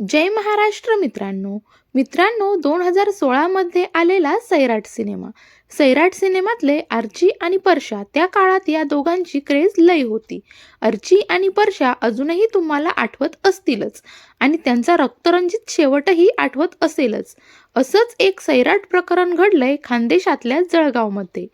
जय महाराष्ट्र मित्रांनो. मित्रांनो दोन हजार सोळामध्ये आलेला सैराट सिनेमा. सैराट सिनेमातले आर्ची आणि परशा त्या काळात या दोघांची क्रेज लय होती. अर्ची आणि परशा अजूनही तुम्हाला आठवत असतीलच आणि त्यांचा रक्तरंजित शेवटही आठवत असेलच. असंच एक सैराट प्रकरण घडलंय खानदेशातल्या जळगावमध्ये.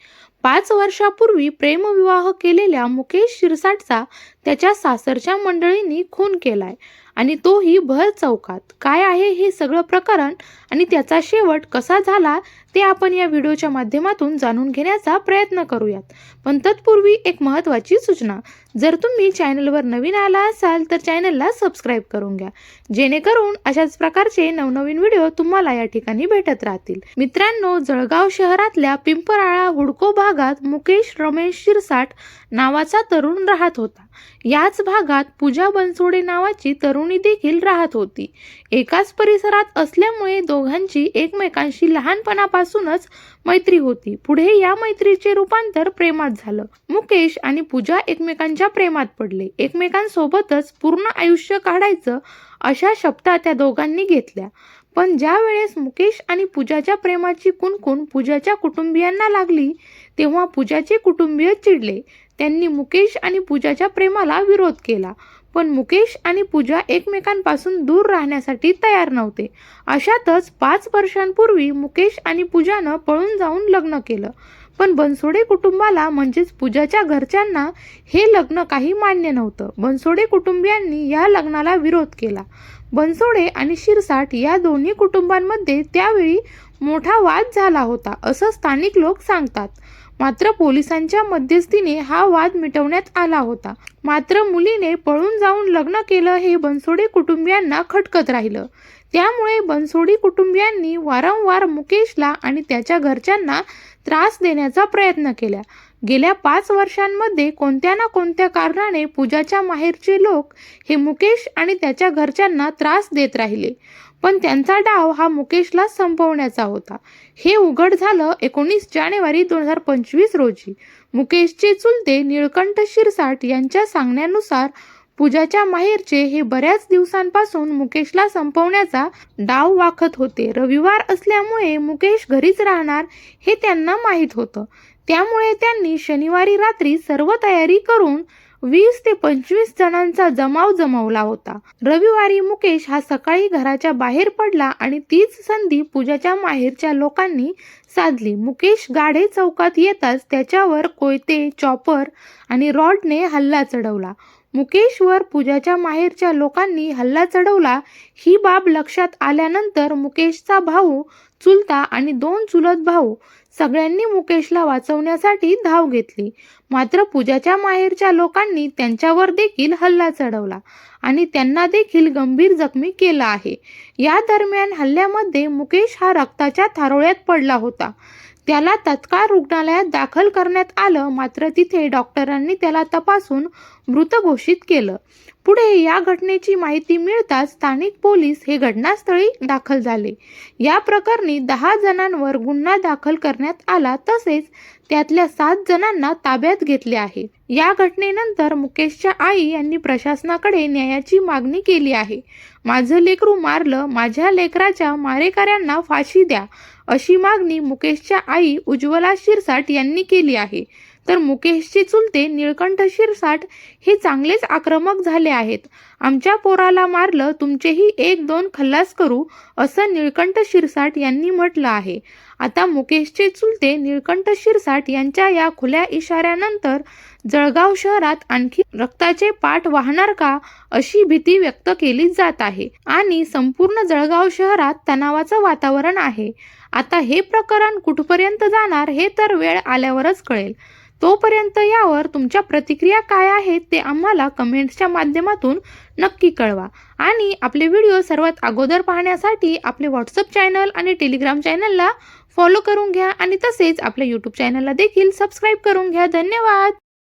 पाच वर्षापूर्वी प्रेमविवाह केलेल्या मुकेश शिरसाटचा त्याच्या सासरच्या मंडळींनी खून केलाय. आणि तोही भर चौकात. काय आहे हे सगळं प्रकरण आणि त्याचा शेवट कसा झाला ते आपण या व्हिडिओच्या माध्यमातून जाणून घेण्याचा प्रयत्न करूयात. पण तत्पूर्वी एक महत्त्वाची सूचना. जर तुम्ही चॅनलवर नवीन आला असाल तर चॅनलला सबस्क्राईब करून घ्या. जेणेकरून अशाच प्रकारचे नवनवीन व्हिडिओ तुम्हाला या ठिकाणी भेटत राहतील. मित्रांनो जळगाव शहरातल्या पिंपराळा हुडको भागात मुकेश रमेश शिरसाट नावाचा तरुण राहत होता. याच भागात पूजा बनसोडे नावाची तरुणी देखील राहत होती. एकाच परिसरात असल्यामुळे दोघांची एकमेकांशी लहानपणापासूनच मैत्री होती. पुढे या मैत्रीचे रूपांतर प्रेमात झालं. मुकेश आणि पूजा एकमेकांच्या प्रेमात पडले. एकमेकांसोबतच पूर्ण आयुष्य काढायचं अशा शब्दा त्या दोघांनी घेतल्या. पण ज्या वेळेस मुकेश आणि पूजाच्या प्रेमाची कुणकुण पूजाच्या कुटुंबियांना लागली तेव्हा पूजाचे कुटुंबीय चिडले. त्यांनी मुकेश आणि पूजाच्या प्रेमाला विरोध केला. पण मुकेश आणि पूजा एकमेकांपासून दूर राहण्यासाठी तयार नव्हते. अशातच पाच वर्षांपूर्वी मुकेश आणि पूजानं पळून जाऊन लग्न केलं. पण बनसोडे कुटुंबाला म्हणजेच पूजाच्या घरच्यांना हे लग्न काही मान्य नव्हतं. बनसोडे कुटुंबियांनी या लग्नाला विरोध केला. बनसोडे आणि शिरसाट या दोन्ही कुटुंबांमध्ये त्यावेळी मोठा वाद झाला होता असं स्थानिक लोक सांगतात. मात्र पोलिसांच्या मध्यस्थीने हा वाद मिटवण्यात आला होता. मात्र मुलीने पळून जाऊन लग्न केलं हे बनसोडे कुटुंबियांना खटकत राहिलं. त्यामुळे बनसोडी कुटुंबियांनी वारंवार मुकेशला आणि त्याच्या घरच्यांना त्रास देण्याचा प्रयत्न केला. गेल्या पाच वर्षांमध्ये कोणत्या ना कोणत्या कारणाने पूजाच्या माहेरचे लोक हे मुकेश आणि त्याच्या घरच्यांना त्रास देत राहिले. पण त्यांचा डाव हा मुकेशला संपवण्याचा होता. हे उघड झालं एकोणीस जानेवारी दोन हजार पंचवीस रोजी. मुकेशचे चुलते निळकंठ शिरसाट यांच्या सांगण्यानुसार पूजाच्या माहेरचे हे बऱ्याच दिवसांपासून मुकेशला संपवण्याचा डाव वाखत होते. रविवार असल्यामुळे मुकेश घरीच राहणार हे त्यांना माहीत होतं. त्यामुळे त्यांनी शनिवारी रात्री सर्व तयारी करून वीस ते पंचवीस जणांचा जमाव जमवला होता. रविवारी मुकेश हा सकाळी घराच्या बाहेर पडला आणि तीच संधी पूजाच्या माहेरच्या लोकांनी साधली. मुकेश गाढे चौकात येताच त्याच्यावर कोयते चॉपर आणि रॉडने हल्ला चढवला. मुकेशवर पूजाच्या माहेरच्या लोकांनी हल्ला चढवला. ही बाब लक्षात आल्यानंतर मुकेशचा भाऊ चुलता आणि दोन चुलत भाऊ सगळ्यांनी मुकेशला वाचवण्यासाठी धाव घेतली. मात्र पूजाच्या माहेरच्या लोकांनी त्यांच्यावर देखील हल्ला चढवला आणि त्यांना देखील गंभीर जखमी केला आहे. या दरम्यान हल्ल्यामध्ये मुकेश हा रक्ताच्या थारोळ्यात पडला होता. त्याला तत्काळ रुग्णालयात दाखल करण्यात आलं. मात्र तिथे डॉक्टरांनी त्याला तपासून मृत घोषित केलं. पुढे या घटनेची माहिती मिळताच स्थानिक पोलीस हे घटनास्थळी दाखल झाले. या प्रकरणी दहा जणांवर गुन्हा दाखल करण्यात आला तसेच त्यातल्या सात जणांना ताब्यात घेतले आहे. या घटनेनंतर मुकेशच्या आई यांनी प्रशासनाकडे न्यायाची मागणी केली आहे. माझं लेकरू मारलं माझ्या लेकराच्या मारेकऱ्यांना फाशी द्या अशी मागणी मुकेशच्या आई उज्ज्वला शिरसाट यांनी केली आहे. तर मुकेशचे चुलते निळकंठ शिरसाट हे चांगलेच आक्रमक झाले आहेत. आमच्या पोराला मारलं तुमचेही एक दोन खल्लास करू असं निळकंठ शिरसाट यांनी म्हटलं आहे. आता मुकेशचे चुलते निळकंठ शिरसाट यांच्या या खुल्या इशाऱ्यानंतर जळगाव शहरात आणखी रक्ताचे पाठ वाहणार का अशी भीती व्यक्त केली जात आहे. आणि संपूर्ण जळगाव शहरात तणावाचं वातावरण आहे. आता हे प्रकरण कुठपर्यंत जाणार हे तर वेळ आल्यावरच कळेल. तोपर्यंत यावर तुमच्या प्रतिक्रिया काय आहेत ते आम्हाला कमेंट्सच्या माध्यमातून नक्की कळवा. आणि आपले व्हिडिओ सर्वात अगोदर पाहण्यासाठी आपले व्हॉट्सअप चॅनल आणि टेलिग्राम चॅनलला फॉलो करून घ्या आणि तसेच आपल्या यूट्यूब चॅनलला देखील सबस्क्राईब करून घ्या. धन्यवाद!